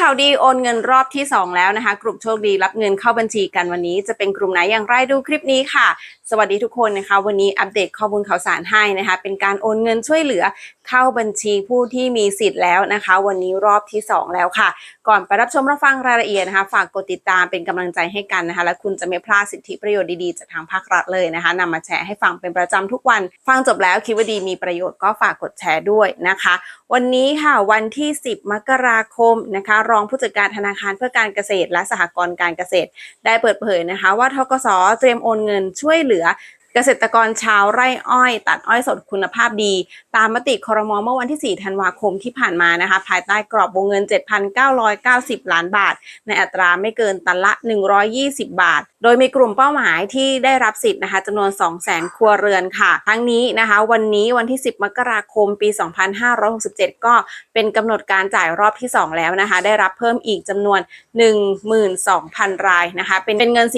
ข่าวดีโอนเงินรอบที่ 2 แล้วนะคะ กลุ่มโชคดีรับเงินเข้าบัญชีกันวันนี้ จะเป็นกลุ่มไหนอย่างไรดูคลิปนี้ค่ะ สวัสดีทุกคนนะคะ วันนี้อัปเดตข้อมูลข่าวสารให้นะคะ เป็นการโอนเงินช่วยเหลือเข้าบัญชีผู้ที่มีสิทธิ์แล้วนะคะ วันนี้รอบที่ 2 แล้วค่ะ ก่อนไปรับชมรับฟังรายละเอียดนะคะ ฝากกดติดตามเป็นกำลังใจให้กันนะคะ และคุณจะไม่พลาดสิทธิประโยชน์ดีๆจากทางภาครัฐเลยนะคะนำมาแชร์ให้ฟังเป็นประจำทุกวัน ฟังจบแล้วคิดว่าดีมีประโยชน์ก็ฝากกดแชร์ด้วยนะคะ วันนี้ค่ะวันที่ 10 มกราคมนะคะรองผู้จัดการธนาคารเพื่อการเกษตรและสหกรณ์การเกษตร ได้เปิดเผยนะคะ ว่าทกสเตรียมโอนเงินช่วยเหลือ เกษตรกรชาวไร่อ้อย ตัดอ้อยสดคุณภาพดี ตามมติครมเมื่อวันที่ 4 ธันวาคมที่ผ่านมานะคะ ภายใต้กรอบวงเงิน 7,990 ล้านบาท ในอัตราไม่เกินตันละ 120 บาท โดยมีกลุ่มเป้าหมายที่ได้รับสิทธิ์นะคะจำนวน 200,000 ครัวเรือนค่ะ ทั้งนี้นะคะ วันนี้วันที่ 10 มกราคมปี 2567 ก็เป็นกำหนดการจ่ายรอบที่ 2 แล้วนะคะ ได้รับเพิ่มอีกจำนวน 12,000 รายนะคะ เป็นเป็นเงิน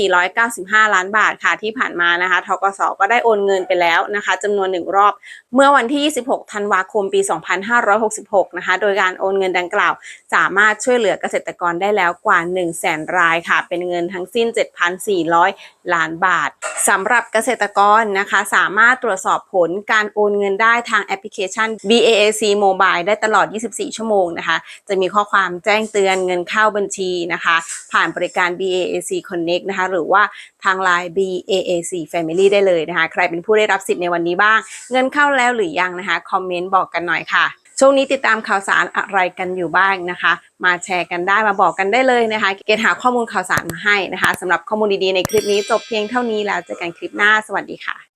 495 ล้านบาทค่ะที่ผ่านมานะคะทกสก็ได้โอนเงินไปแล้วนะคะจำนวนหนึ่งรอบ เมื่อวันที่ 26 ธันวาคมปี 2566 นะคะ โดยการโอนเงินดังกล่าว สามารถช่วยเหลือเกษตรกรได้แล้วกว่า 1 0 0 0 0แรายค่ะ เป็นเงินทั้งสิ้น 7,400 ล้านบาทสำหรับเกษตรกรนะคะ สามารถตรวจสอบผลการโอนเงินได้ทางแอปพลิเคชัน BAAC Mobile ได้ตลอด 24 ชั่วโมงนะคะ จะมีข้อความแจ้งเตือนเงินเข้าบัญชีนะคะ ผ่านบริการ BAAC Connect นะคะ หรือว่าทาง Line BAAC Family ได้เลเลยนะคะ ใครเป็นผู้ได้รับสิทธิ์ในวันนี้บ้าง เงินเข้าแล้วหรือยังนะคะ คอมเมนต์บอกกันหน่อยค่ะ ช่วงนี้ติดตามข่าวสารอะไรกันอยู่บ้างนะคะ มาแชร์กันได้มาบอกกันได้เลยนะคะ เกณฑ์หาข้อมูลข่าวสารมาให้นะคะสำหรับข้อมูลดีๆในคลิปนี้จบเพียงเท่านี้แล้วเจอกันคลิปหน้าสวัสดีค่ะ